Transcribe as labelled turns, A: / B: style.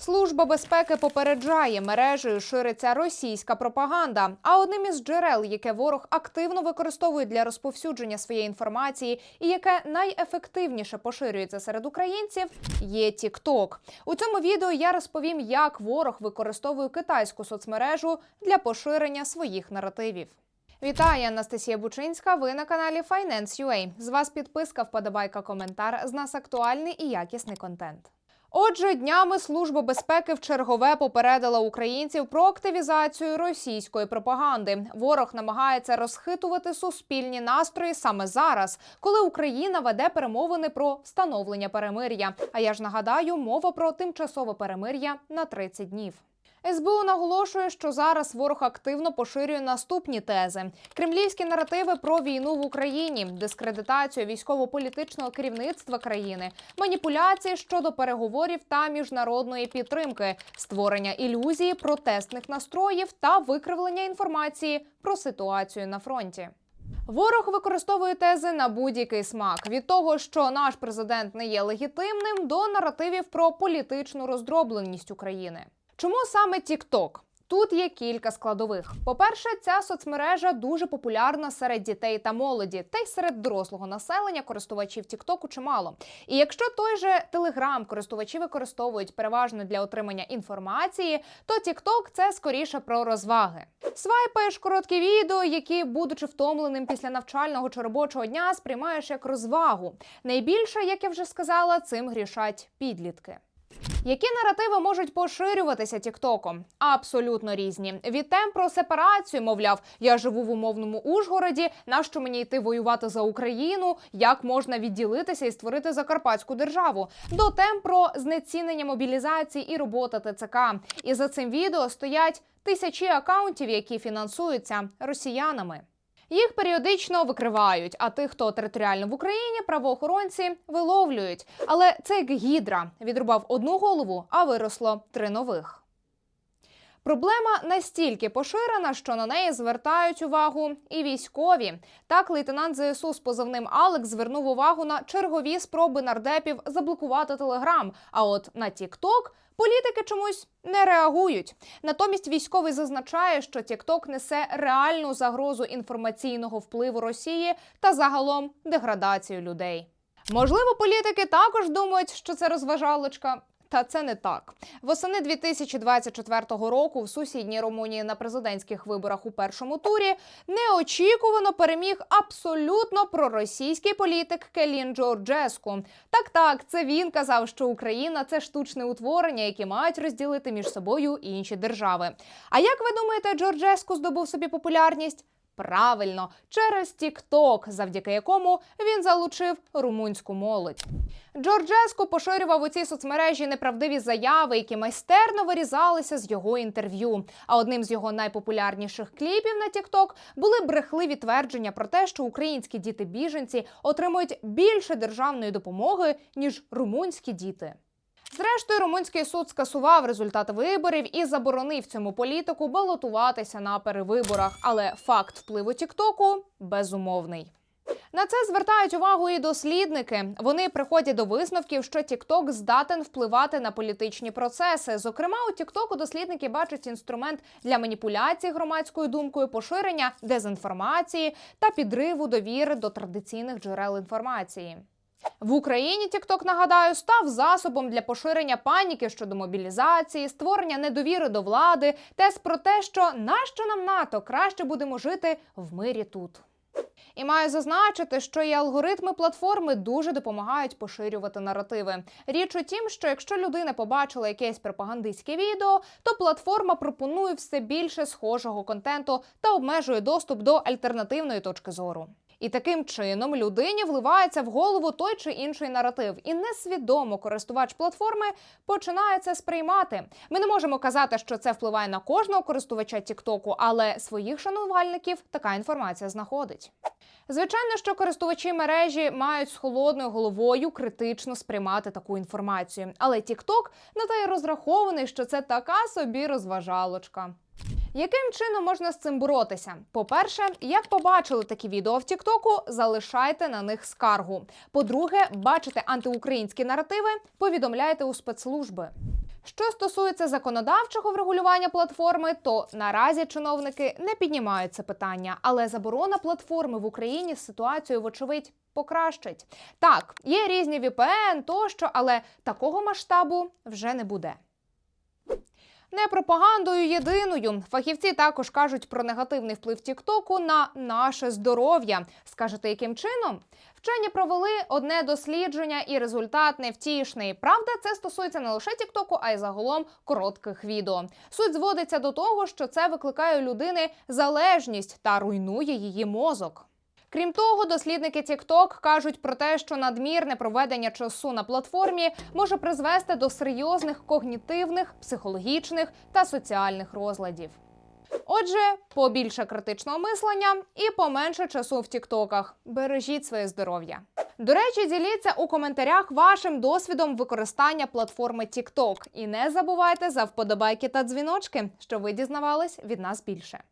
A: Служба безпеки попереджає, мережею шириться російська пропаганда. А одним із джерел, яке ворог активно використовує для розповсюдження своєї інформації, і яке найефективніше поширюється серед українців, є TikTok. У цьому відео я розповім, як ворог використовує китайську соцмережу для поширення своїх наративів. Вітаю, Анастасія Бучинська. Ви на каналі Finance.ua. З вас підписка, вподобайка, коментар. З нас актуальний і якісний контент. Отже, днями Служба безпеки в чергове попередила українців про активізацію російської пропаганди. Ворог намагається розхитувати суспільні настрої саме зараз, коли Україна веде перемовини про встановлення перемир'я. А я ж нагадаю, мова про тимчасове перемир'я на 30 днів. СБУ наголошує, що зараз ворог активно поширює наступні тези: кремлівські наративи про війну в Україні, дискредитацію військово-політичного керівництва країни, маніпуляції щодо переговорів та міжнародної підтримки, створення ілюзії протестних настроїв та викривлення інформації про ситуацію на фронті. Ворог використовує тези на будь-який смак від того, що наш президент не є легітимним, до наративів про політичну роздробленість України. Чому саме TikTok? Тут є кілька складових. По-перше, ця соцмережа дуже популярна серед дітей та молоді, та й серед дорослого населення користувачів TikTok чимало. І якщо той же Telegram користувачі використовують переважно для отримання інформації, то TikTok – це скоріше про розваги. Свайпаєш короткі відео, які, будучи втомленим після навчального чи робочого дня, сприймаєш як розвагу. Найбільше, як я вже сказала, цим грішать підлітки. Які наративи можуть поширюватися Тіктоком? Абсолютно різні. Від тем про сепарацію, мовляв, я живу в умовному Ужгороді. Нащо мені йти воювати за Україну? Як можна відділитися і створити закарпатську державу? До тем про знецінення мобілізації і робота ТЦК. І за цим відео стоять тисячі акаунтів, які фінансуються росіянами. Їх періодично викривають, а тих, хто територіально в Україні, правоохоронці виловлюють. Але це як гідра відрубав одну голову, а виросло три нових. Проблема настільки поширена, що на неї звертають увагу і військові. Так, лейтенант ЗСУ з позивним Алекс звернув увагу на чергові спроби нардепів заблокувати телеграм. А от на Тікток політики чомусь не реагують. Натомість військовий зазначає, що TikTok несе реальну загрозу інформаційного впливу Росії та загалом деградацію людей. Можливо, політики також думають, що це розважалочка. Та це не так. Восени 2024 року в сусідній Румунії на президентських виборах у першому турі неочікувано переміг абсолютно проросійський політик Келін Джорджеску. Так, так, це він казав, що Україна це штучне утворення, які мають розділити між собою інші держави. А як ви думаєте, Джорджеску здобув собі популярність? Правильно, через TikTok, завдяки якому він залучив румунську молодь. Джорджеско поширював у цій соцмережі неправдиві заяви, які майстерно вирізалися з його інтерв'ю. А одним з його найпопулярніших кліпів на TikTok були брехливі твердження про те, що українські діти-біженці отримують більше державної допомоги ніж румунські діти. Зрештою, румунський суд скасував результати виборів і заборонив цьому політику балотуватися на перевиборах. Але факт впливу Тіктоку безумовний. На це звертають увагу і дослідники. Вони приходять до висновків, що TikTok здатен впливати на політичні процеси. Зокрема, у TikTok дослідники бачать інструмент для маніпуляції громадською думкою, поширення дезінформації та підриву довіри до традиційних джерел інформації. В Україні TikTok, нагадаю, став засобом для поширення паніки щодо мобілізації, створення недовіри до влади, тез про те, що нащо нам НАТО краще будемо жити в мирі тут. І маю зазначити, що і алгоритми платформи дуже допомагають поширювати наративи. Річ у тім, що якщо людина побачила якесь пропагандистське відео, то платформа пропонує все більше схожого контенту та обмежує доступ до альтернативної точки зору. І таким чином людині вливається в голову той чи інший наратив, і несвідомо користувач платформи починає це сприймати. Ми не можемо казати, що це впливає на кожного користувача Тіктоку, але своїх шанувальників така інформація знаходить. Звичайно, що користувачі мережі мають з холодною головою критично сприймати таку інформацію. Але TikTok на те й розрахований, що це така собі розважалочка. Яким чином можна з цим боротися? По-перше, як побачили такі відео в Тіктоку, залишайте на них скаргу. По-друге, бачите антиукраїнські наративи, повідомляйте у спецслужби. Що стосується законодавчого врегулювання платформи, то наразі чиновники не піднімають це питання, але заборона платформи в Україні ситуацію, вочевидь, покращить. Так, є різні VPN тощо, але такого масштабу вже не буде. Не пропагандою єдиною. Фахівці також кажуть про негативний вплив Тіктоку на наше здоров'я. Скажете, яким чином? Вчені провели одне дослідження, і результат невтішний. Правда, це стосується не лише Тіктоку, а й загалом коротких відео. Суть зводиться до того, що це викликає у людини залежність та руйнує її мозок. Крім того, дослідники TikTok кажуть про те, що надмірне проведення часу на платформі може призвести до серйозних когнітивних, психологічних та соціальних розладів. Отже, побільше критичного мислення і поменше часу в тіктоках. Бережіть своє здоров'я. До речі, діліться у коментарях вашим досвідом використання платформи TikTok. І не забувайте за вподобайки та дзвіночки, що ви дізнавались від нас більше.